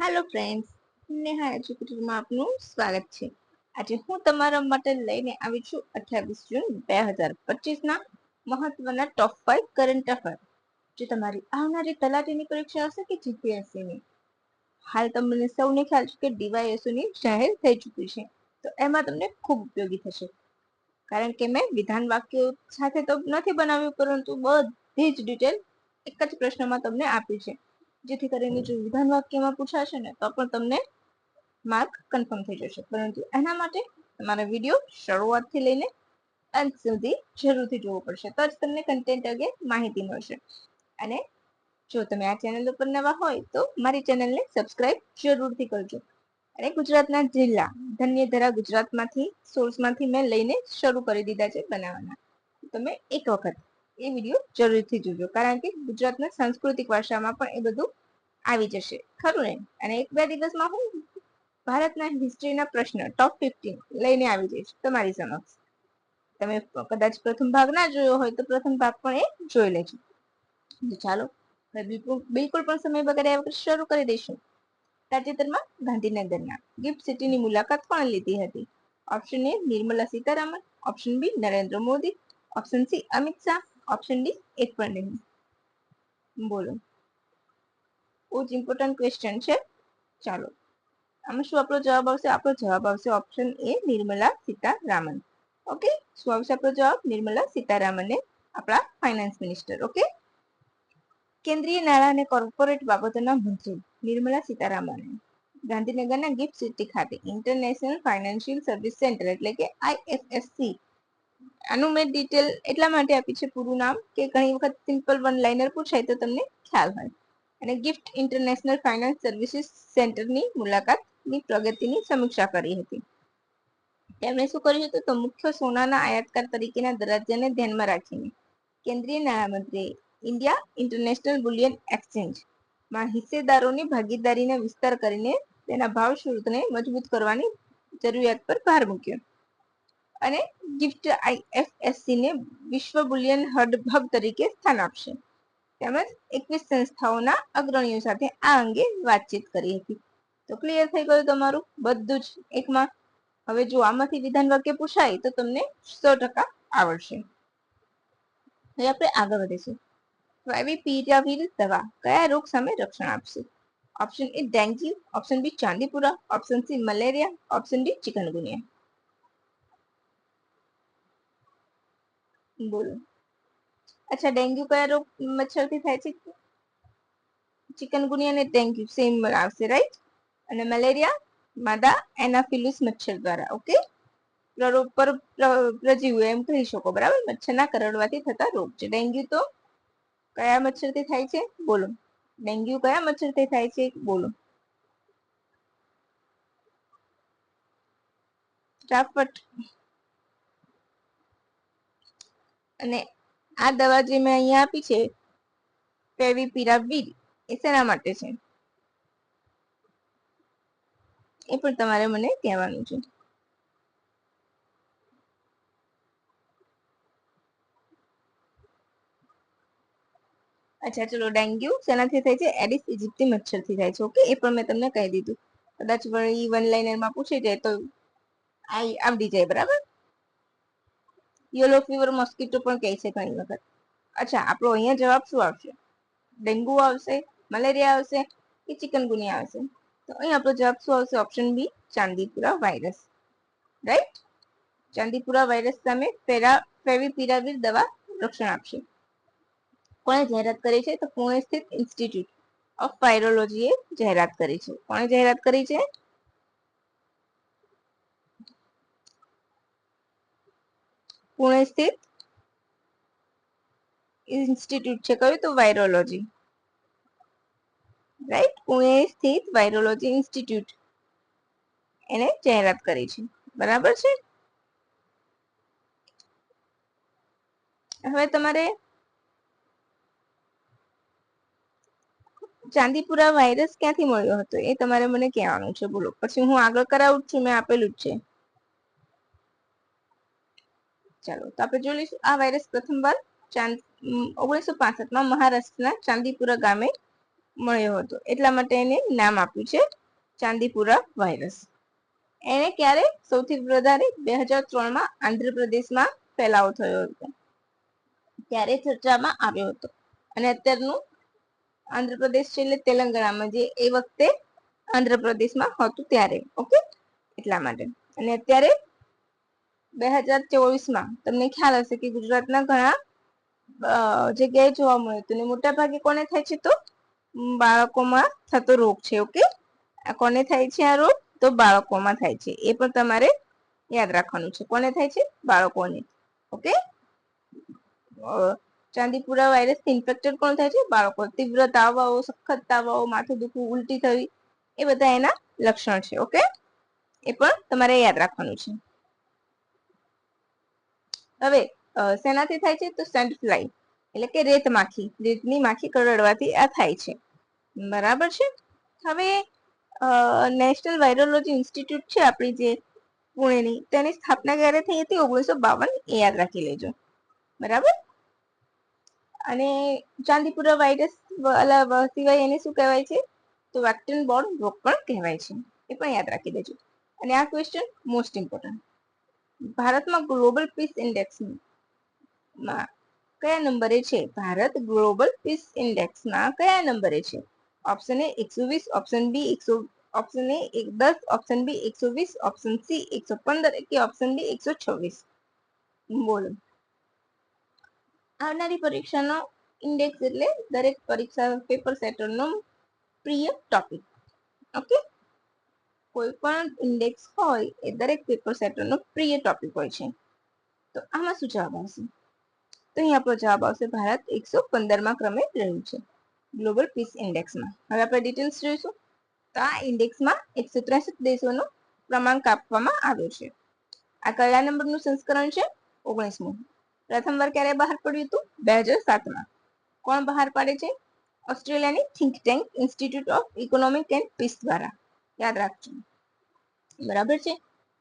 Hello friends Neha એજ્યુકેટરમાં આપનું સ્વાગત છે. આજે હું તમારા માટે લઈને આવી છું અઠ્યાવીસ જૂન બે હજાર પચીસના મહત્વના ટોપ ફાઈવ કરંટ અફેર જે તમારી આવનારી તલાટીની પરીક્ષા હશે કે જીપીએસસીની હાલ તમને સૌને ખ્યાલ છે કે ડીવાયએસઓની જાહેર થઈ ચૂકી છે. તો એમાં તમને ખૂબ ઉપયોગી થશે. કારણ કે મેં વિધાન વાક્યો સાથે તો નથી બનાવ્યું, પરંતુ બધી જ ડિટેલ એક જ પ્રશ્નમાં તમને આપી છે. જેથી કરીને જો વિધાન વાક્યમાં પૂછાશે ને, તો પણ તમને માર્ક કન્ફર્મ થઈ જશે. પરંતુ એના માટે તમારે વીડિયો શરૂઆતથી લઈને અંત સુધી જરૂરથી જોવો પડશે. તો જ તમને કન્ટેન્ટ અંગે માહિતી મળશે. અને જો તમે આ ચેનલ ઉપર નવા હોય, તો મારી ચેનલને સબસ્ક્રાઇબ જરૂરથી કરજો. અને ગુજરાતના જિલ્લા ધન્ય ધરા ગુજરાતમાંથી સોર્સમાંથી મેં લઈને શરૂ કરી દીધા છે બનાવવાના. તમે એક વખત એ વીડિયો જરૂરથી જોજો. કારણ કે ગુજરાતના સાંસ્કૃતિક ભાષામાં પણ એ બધું આવી જશે. ખરું ને? અને એક બે દિવસમાં હું ભારતના હિસ્ટ્રીના પ્રશ્ન ટોપ ફિફ્ટીન લઈને આવી જઈશ તમારી સમક્ષ. તમે કદાચ પ્રથમ ભાગ ના જોયો હોય તો પ્રથમ ભાગ પણ એ જોઈ લેજો. ચાલો બિલકુલ પણ સમય વગર શરૂ કરી દઈશું. તાજેતરમાં ગાંધીનગરના ગિફ્ટ સિટીની મુલાકાત કોણ લીધી હતી. Option A Nirmala Sitharaman option B Narendra Modi option C Amit Shah option D એક પણ નહીં બોલો બહુ જ ઇમ્પોર્ટન્ટ ક્વેશ્ચન છે ચાલો આમાં શું આપણો જવાબ આવશે આપણો જવાબ આવશે option A Nirmala Sitharaman okay શું આવશે આપણો જવાબ નિર્મલા સીતારામને આપણા ફાઇનાન્સ મિનિસ્ટર ઓકે કેન્દ્રીય નાણાં અને કોર્પોરેટ બાબતોના મંત્રી નિર્મલા સીતારામને ગાંધીનગરના ગિફ્ટ સિટી ખાતે ઇન્ટરનેશનલ ફાઇનાન્શિયલ સર્વિસ સેન્ટર એટલે કે આઈએફએસસી આનું મેં ડિટેલ એટલા માટે આપી છે પૂરું નામ કે ઘણી વખત સિમ્પલ વન લાઇનર પૂછાય તો તમને ખ્યાલ હોય. અને ગિફ્ટ ઇન્ટરનેશનલ ફાઇનાન્સ સર્વિસીસ સેન્ટરની મુલાકાતની પ્રગતિની સમીક્ષા કરી હતી. તેમણે શું કર્યું હતું તો મુખ્ય સોનાના આયાતકાર તરીકેના દરજ્જાને ધ્યાનમાં રાખીને કેન્દ્રીય નાણામંત્રીએ ઇન્ડિયા ઇન્ટરનેશનલ બુલિયન એક્સચેન્જમાં હિસ્સેદારોની ભાગીદારીને વિસ્તાર કરીને તેના ભાવ શુલ્કને મજબૂત કરવાની જરૂરિયાત પર ભાર મૂક્યો. અને ગિફ્ટ આઈએફએસસી ને વિશ્વ બુલિયન હબ તરીકે સ્થાન આપશે. તેમજ એકવીસ સંસ્થાઓના અગ્રણીઓ સાથે આ અંગે વાતચીત કરી હતી. તો ક્લિયર થઈ ગયું તમારું? બધું જ એકમાં? હવે જો આમાંથી વિધાન વાક્ય પૂછાય તો તમને સો ટકા આવડશે. હવે આપણે આગળ વધીશું. ફેવિપીરાવિર દવા કયા રોગ સામે રક્ષણ આપશે? Option A dengue option B Chandipura option C malaria option D chikungunya. બોલો. અચ્છા, ડેન્ગ્યુ કયા રોગ મચ્છરથી થાય છે? ચિકનગુનિયા અને ડેન્ગ્યુ સેમ આવશે રાઈટ અને મલેરિયા, માદા એનાફિલિસ મચ્છર દ્વારા ઓકે પર પ્રજીવ, એમ કહી શકો, બરાબર? મચ્છરના કરડવાથી થતા રોગ છે. ડેન્ગ્યુ તો કયા મચ્છરથી થાય છે? બોલો. ડેન્ગ્યુ કયા મચ્છરથી થાય છે? બોલો. ફટાફટ અને આ દવા જે મેં અહીંયા આપી છે પેવીપિરાવીર એ શેના માટે છે? એ પણ તમારે મને કહેવાનું છે. અચ્છા, ચલો, ડેન્ગ્યુ શેનાથી થાય છે? એડિસ ઇજિપ્તી મચ્છરથી થાય છે. ઓકે, એ પણ મેં તમને કહી દીધું. કદાચ વળી વન લાઇનરમાં પૂછી જાય તો આ આવડી જાય, બરાબર? યલો ફીવર મોસ્કીટો પણ કહે છે ઘણી વખત. અચ્છા, આપણો અહીંયા જવાબ શું આવશે? ડેન્ગુ આવશે મલેરિયા આવશે કે ચિકનગુનિયા આવશે? તો અહીં આપણો જવાબ શું આવશે? Option B Chandipura virus right Chandipura virus સામે પેરા ફેવિપિરાવિર દવા રક્ષણ આપશે. કોણે જાહેરાત કરી છે? તો પુણે સ્થિત ઇન્સ્ટિટ્યૂટ ઓફ વાયરોલોજીએ જાહેરાત કરી છે. કોણે જાહેરાત કરી છે? પુણે સ્થિત ઇન્સ્ટિટ્યૂટ છે, કયું? તો વાયરોલોજી રાઈટ પુણે સ્થિત વાયરોલોજી ઇન્સ્ટિટ્યૂટ એને જાહેરાત કરી છે. બરાબર છે? હવે તમારે ચાંદીપુરા વાયરસ ક્યાંથી મળ્યો હતો? એ તમારે મને કહેવાનું છે. બોલો. પછી હું આગળ કરાવું છું, મેં આપેલું જ છે. ચાલો, તો આપણે જોઈ લઈશું, આ વાયરસ પ્રથમવાર ચાંદ ઓગણીસો પાસઠમાં મહારાષ્ટ્રના ચાંદીપુરા ગામે મળ્યો હતો. એટલા માટે એને નામ આપ્યું છે ચાંદીપુરા વાયરસ એને ક્યારે સૌથી વધારે બે હજાર ત્રણમાં આંધ્રપ્રદેશમાં ફેલાવો થયો હતો? ત્યારે ચર્ચામાં આવ્યો હતો. અને અત્યારનું આંધ્રપ્રદેશ છે એટલે તેલંગાણામાં જે એ વખતે આંધ્રપ્રદેશમાં હતું ત્યારે, ઓકે? એટલા માટે. અને અત્યારે બે હજાર ચોવીસમાં. તમને ખ્યાલ હશે કે ગુજરાતના ઘણા જગ્યાએ જોવા મળ્યું હતું. ને મોટા ભાગે કોને થાય છે તો? બાળકોમાં થતો રોગ છે, ઓકે? આ કોને થાય છે આ રોગ? તો બાળકોમાં થાય છે. એ પણ તમારે યાદ રાખવાનું છે. કોને થાય છે? બાળકોને. ઓકે? ચાંદીપુરા વાયરસ ઇન્ફેક્ટેડ કોણ થાય છે? બાળકો. તીવ્ર તાવ આવો સખત તાવ આવો માથું દુખવું, ઉલટી થવી, એ બધા એના લક્ષણ છે, ઓકે? એ પણ તમારે યાદ રાખવાનું છે. હવે શેનાથી થાય છે તો સેન્ટ ફ્લાય એટલે કે રેત માખી, રેતની માખી કરડવાથી આ થાય છે. બરાબર છે? હવે નેશનલ વાયરોલોજી ઇન્સ્ટિટ્યૂટ છે આપણી જે પુણેની, તેની સ્થાપના ક્યારે થઈ હતી ઓગણીસો બાવન, એ યાદ રાખી લેજો. બરાબર? અને ચાંદીપુરા વાયરસ સિવાય એને શું કહેવાય છે? તો વેક્ટન બોર્ડ રોગ પણ કહેવાય છે. એ પણ યાદ રાખી દેજો અને આ ક્વેશ્ચન મોસ્ટ ઇમ્પોર્ટન્ટ ભારતમાં ગ્લોબલ પીસ ઇન્ડેક્સમાં કયા નંબરે છે? ભારત ગ્લોબલ પીસ ઇન્ડેક્સમાં કયા નંબરે છે? ઓપ્શન એ એકસો વીસ ઓપ્શન બી એકસો ઓપ્શન એ દસ ઓપ્શન બી એકસો વીસ ઓપ્શન સી એકસો પંદર કે ઓપ્શન ડી એકસો છવ્વીસ? બોલો. આવનારી પરીક્ષાનો ઇન્ડેક્સ એટલે દરેક પરીક્ષા પેપર સેટરનો પ્રિય ટોપિક ઓકે કોઈ પણ ઇન્ડેક્સ હોય એ દરેક પેપર સેટરનો પ્રિય ટોપિક હોય છે. તો આમાં શું જવાબ આવશે? તો અહીં આપણો જવાબ આવશે, ભારત એકસો પંદરમાં ક્રમે રહ્યું છે. ગ્લોબલ પીસ ઇન્ડેક્સમાં હવે આપણે ડિટેલ્સ જોઈશું. તો આ ઇન્ડેક્સમાં એકસો ત્રેસઠ દેશોનો ક્રમાંક આપવામાં આવ્યો છે. આ કયા નંબરનું સંસ્કરણ છે? ઓગણીસમું. પ્રથમ વાર ક્યારે બહાર પડ્યું હતું? બે હજાર સાતમાં. કોણ બહાર પાડે છે? ઓસ્ટ્રેલિયાની think tank institute of economic and peace દ્વારા. યાદ રાખજો. બરાબર છે?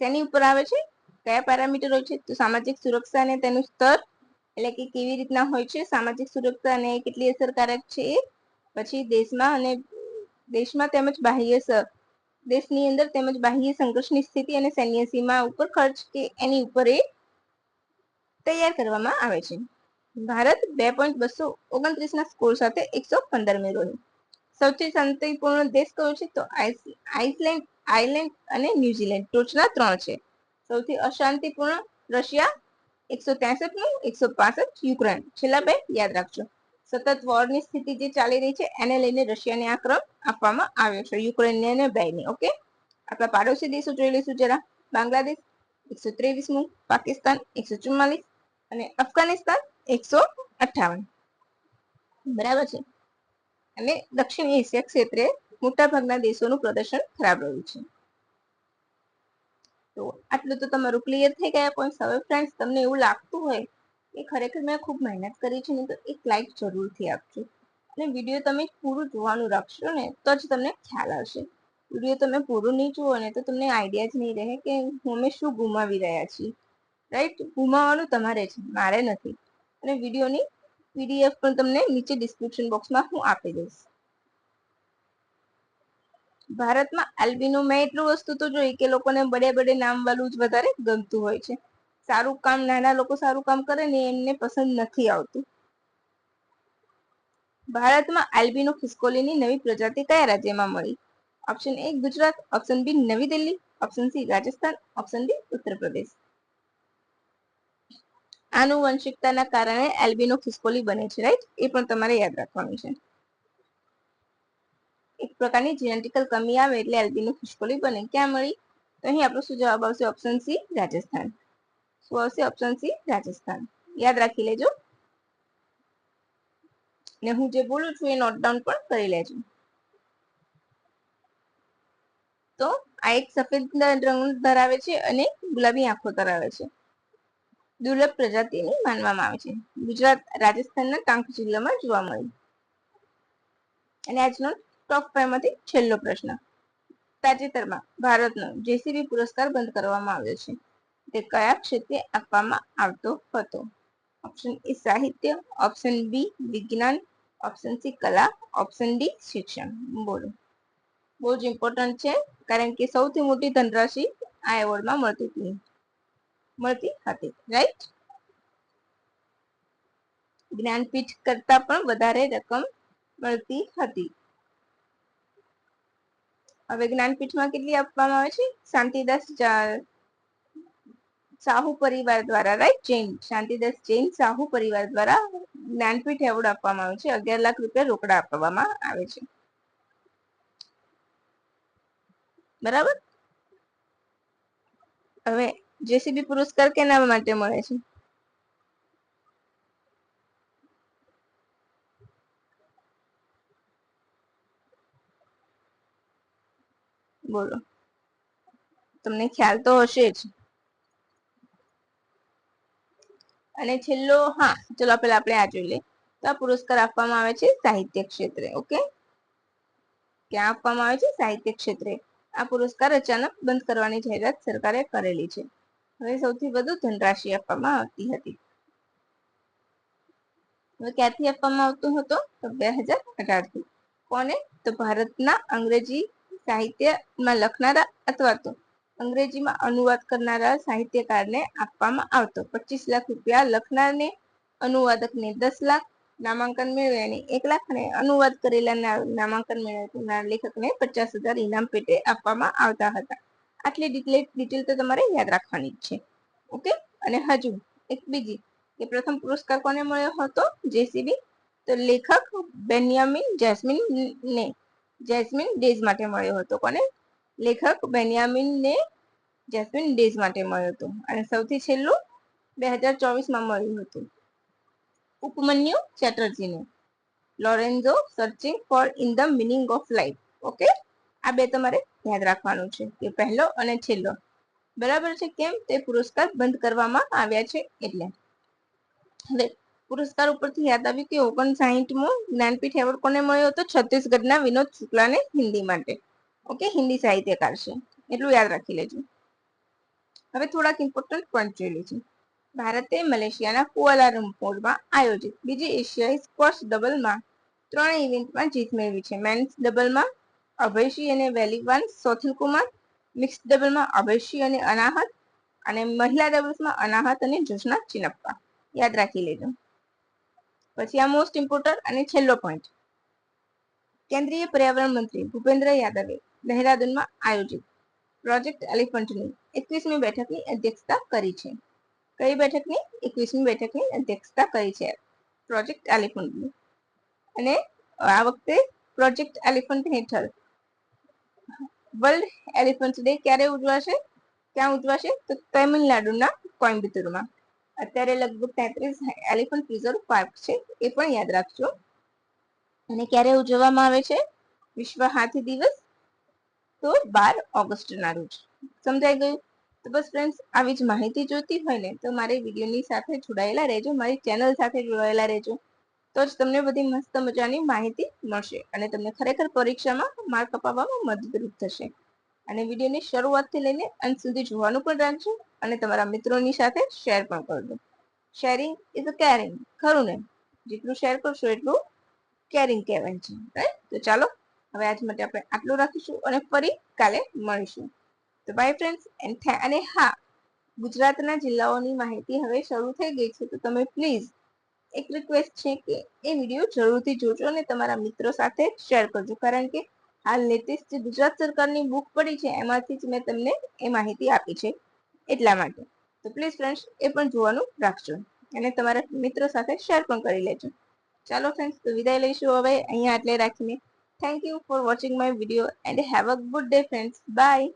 શેની ઉપર આવે છે? કયા પેરામીટર છે? તો સામાજિક સુરક્ષા અને તેનું સ્તર એટલે કે કેવી રીતના હોય છે? સામાજિક સુરક્ષા અને કેટલી અસરકારક છે? પછી દેશમાં અને દેશમાં તેમજ બાહ્ય દેશની અંદર તેમજ બાહ્ય સંઘર્ષની સ્થિતિ અને સૈન્ય સીમા ઉપર ખર્ચ કે એની ઉપર એ તૈયાર કરવામાં આવે છે. ભારત બે પોઈન્ટ બસો ઓગણત્રીસ ના સ્કોર સાથે એકસો પંદર મેળવ્યો. સૌથી શાંતિપૂર્ણ દેશ કયો છે તો આઇસલેન્ડ આઇલેન્ડ અને ન્યુઝીલેન્ડ. ટોચના ત્રણ છે. સૌથી અશાંતિપૂર્ણ રશિયા, એકસો ત્રેસઠનું એકસો પાસઠ યુક્રેન. છેલ્લા બે યાદ રાખજો. સતત વોરની સ્થિતિ જે ચાલી રહી છે, એને લઈને રશિયાને આ ક્રમ આપવામાં આવ્યો છે. યુક્રેનને અને બેની, ઓકે? આપણા પાડોશી દેશો જોઈ લઈશું જરા. બાંગ્લાદેશ, એકસો ત્રેવીસમું. પાકિસ્તાન, એકસો ચુમ્માલીસ. અને અફઘાનિસ્તાન, એકસો અઠાવન બરાબર છે? અને દક્ષિણ એશિયા ક્ષેત્રે મોટાભાગના દેશોનું પ્રદર્શન ખરાબ રહ્યું છે. તો આટલું તો તમારું ક્લિયર થઈ ગયા પોઈન્ટ હવે ફ્રેન્ડ્સ તમને એવું લાગતું હોય કે ખરેખર મેં ખૂબ મહેનત કરી છે ને તો એક લાઈક જરૂરથી આપજો. અને વીડિયો તમે પૂરું જોવાનું રાખશો ને તો જ તમને ખ્યાલ આવશે. વીડિયો તમે પૂરું નહીં જુઓ ને તો તમને આઈડિયા જ નહીં રહે કે અમે શું ગુમાવી રહ્યા છીએ. રાઈટ ગુમાવવાનું તમારે છે, મારે નથી. અને વિડીયોની પીડીએફ પણ તમને નીચે ડિસ્ક્રિપ્શન બોક્સમાં હું આપી દઈશ. ભારતમાં એલ્બિનો મેં એટલું વસ્તુ તો જોઈ કે લોકોને બડે બડે નામ વાળું જ વધારે ગમતું હોય છે. સારું કામ, નાના લોકો સારું કામ કરે ને એમને પસંદ નથી આવતું. ભારતમાં એલ્બિનો ખિસકોલીની નવી પ્રજાતિ કયા રાજ્યમાં મળી? Option A Gujarat option B Navi Delhi option C Rajasthan option D Uttar Pradesh આનુવંશિકતાના કારણે એલ્બિનો ખિસકોલી બને છે રાઈટ એ પણ તમારે યાદ રાખવાનું છે. એક પ્રકારની જેનેટિકલ કમી આવે એટલે એલ્બિનો ખિસકોલી બને. ક્યાં મળી? તો અહીં આપણો શું જવાબ આવશે? Option C Rajasthan. શું આવશે? Option C Rajasthan. યાદ રાખી લેજો. ને હું જે બોલું છું એ નોટ ડાઉન પણ કરી લેજો. તો આ એક સફેદ રંગ ધરાવે છે અને ગુલાબી આંખો ધરાવે છે. દુર્લભ પ્રજાતિની માનવામાં આવે છે. ગુજરાત, રાજસ્થાનના કાંક જિલ્લામાં જોવા મળી અને આજનો ટોપ ફાઈવમાંથી છેલ્લો પ્રશ્ન. તાજેતરમાં ભારતનો જેસીબી પુરસ્કાર બંધ કરવામાં આવ્યો છે. તે કયા ક્ષેત્રે આપવામાં આવતો હતો? ઓપ્શન એ સાહિત્ય. ઓપ્શન બી વિજ્ઞાન. ઓપ્શન સી કલા. ઓપ્શન ડી શિક્ષણ. બોલો. બહુ જ ઇમ્પોર્ટન્ટ છે, કારણ કે સૌથી મોટી ધનરાશિ આ એવોર્ડમાં મળતી હતી. મળતી હતી રાઈટ જ્ઞાનપીઠ કરતા પણ વધારે રકમ મળતી હતી. હવે જ્ઞાનપીઠમાં કેટલી આપવામાં આવે છે? શાંતિદાસ સાહુ પરિવાર દ્વારા રાઈટ જૈન, શાંતિદાસ જૈન સાહુ પરિવાર દ્વારા જ્ઞાનપીઠ એવોર્ડ આપવામાં આવે છે. અગિયાર લાખ રૂપિયા રોકડા આપવામાં આવે છે. બરાબર? હવે જેસીબી પુરસ્કાર કેના માટે મળે છે. બોલો. તમને ખ્યાલ તો હશે જ. અને છેલ્લો, હા, ચલો પેલા આપણે આ જોઈ લઈએ. તો આ પુરસ્કાર આપવામાં આવે છે સાહિત્ય ક્ષેત્રે, ઓકે? ક્યાં આપવામાં આવે છે? સાહિત્ય ક્ષેત્રે. આ પુરસ્કાર અચાનક બંધ કરવાની જાહેરાત સરકારે કરેલી છે. હવે સૌથી વધુ ધનરાશિ આપવામાં આવતી હતી. હવે ક્યાંથી આપવામાં આવતું હતો? તો બે હજાર અઢારથી કોને? તો ભારતના અંગ્રેજી સાહિત્યમાં લખનારા અથવા તો અંગ્રેજીમાં અનુવાદ કરનારા સાહિત્યકારને આપવામાં આવતો. પચીસ લાખ રૂપિયા લખનારને, અનુવાદકને દસ લાખ નામાંકન મેળવ્યાને એક લાખ અને અનુવાદ કરેલા નામાંકન મેળવનાર લેખકને પચાસ હજાર ઇનામ પેટે આપવામાં આવતા હતા. આટલી ડિટેલ તો તમારે યાદ રાખવાની જ છે. ઓકે અને હજુ એક બીજી કે પ્રથમ પુરસ્કાર કોને મળ્યો હતો? જેસીબી તો લેખક બેન્યામિન જેસ્મિન ને જેસ્મિન ડેઝ માટે મળ્યો હતો કોને? લેખક બેન્યામિન ને જેસ્મિન ડેઝ માટે મળ્યો હતો. અને સૌથી છેલ્લું બે હજાર ચોવીસમાં મળ્યું હતું. Upamanyu ચેટર્જીને. Lorenzo searching for in the meaning of life okay આ બે તમારે યાદ રાખવાનું છે કે પહેલો અને છેલ્લો. બરાબર છે કેમ? તે પુરસ્કાર બંધ કરવામાં આવ્યા છે એટલે. હવે, પુરસ્કાર ઉપરથી યાદ આવ્યું કે ઓગણસાહીઠમો જ્ઞાનપીઠ એવોર્ડ કોને મળ્યો હતો? છત્તીસગઢના વિનોદ શુક્લાને હિન્દી માટે. ઓકે, હિન્દી સાહિત્યકાર છે. એટલું યાદ રાખી લેજો. હવે થોડાક ઇમ્પોર્ટન્ટ પોઈન્ટ જોઈ લેજો. ભારતે મલેશિયાના કુઆલાલંપુરમાં આયોજિત બીજી એશિયાઈ સ્કોશ ડબલમાં ત્રણ ઇવેન્ટમાં જીત મેળવી છે. મેન્સ ડબલમાં અભયશ્રી અને વેલીવાન સોથિલ કુમાર મિક્સ ડબલમાં અભયશ્રી અને અનાહત અને મહિલા ડબલ્સમાં અનાહત અને જોશના ચિનપ્પા. યાદ રાખી લેજો. પછી આ મોસ્ટ ઇમ્પોર્ટન્ટ અને છેલ્લો પોઈન્ટ કેન્દ્રીય પર્યાવરણ મંત્રી ભૂપેન્દ્ર યાદવે દહેરાદૂનમાં આયોજિત પ્રોજેક્ટ એલિફન્ટની એકવીસમી બેઠકની અધ્યક્ષતા કરી છે. કઈ બેઠકની? એકવીસમી બેઠકની અધ્યક્ષતા કરી છે પ્રોજેક્ટ એલિફન્ટની. અને આ વખતે પ્રોજેક્ટ એલિફન્ટ હેઠળ વર્લ્ડ એલિફન્ટ ડે ક્યારે ઉજવાશે? ક્યાં ઉજવાશે? તો તમિલનાડુના કોઇમ્બતુરમાં. અત્યારે લગભગ તેત્રીસ એલિફન્ટ રિઝર્વ પાર્ક છે, એ પણ યાદ રાખજો. અને ક્યારે ઉજવવામાં આવે છે? વિશ્વ હાથી દિવસ તો બાર ઓગસ્ટના રોજ. સમજાઈ ગયું? તો બસ ફ્રેન્ડ્સ આવી જ માહિતી જોઈતી હોય ને તો મારી વિડીયોની સાથે જોડાયેલા રહેજો, મારી ચેનલ સાથે જોડાયેલા રહેજો. તો જ તમને બધી મસ્ત મજાની માહિતી મળશે અને તમને ખરેખર પરીક્ષામાં માર્ક અપાવવામાં મદદરૂપ થશે. અને વિડીયોની શરૂઆતથી લઈને અંત સુધી જોવાનું પણ રાખજો અને તમારા મિત્રોની સાથે શેર પણ કરજો. શેરિંગ ઇઝ અ કેરિંગ ખરું ને? જેટલું શેર કરશો એટલું કેરિંગ કહેવાય છે. રાઈટ તો ચાલો, હવે આજ માટે આપણે આટલું રાખીશું અને ફરી કાલે મળીશું. તો બાય ફ્રેન્ડ્સ અને હા, ગુજરાતના જિલ્લાઓની માહિતી હવે શરૂ થઈ ગઈ છે. તો તમે પ્લીઝ એક રિક્વેસ્ટ છે કે એ વીડિયો જરૂરથી જોજો અને તમારા મિત્રો સાથે શેર કરજો. કારણ કે હાલ લેટેસ્ટ જે ગુજરાત સરકારની બુક પડી છે, એમાંથી જ મેં તમને એ માહિતી આપી છે. એટલા માટે. તો પ્લીઝ ફ્રેન્ડ્સ એ પણ જોવાનું રાખજો અને તમારા મિત્રો સાથે શેર પણ કરી લેજો. ચાલો ફ્રેન્ડ્સ તો વિદાય લઈશું હવે. અહીંયા આટલે રાખીને. Thank you for watching my video and have a good day friends bye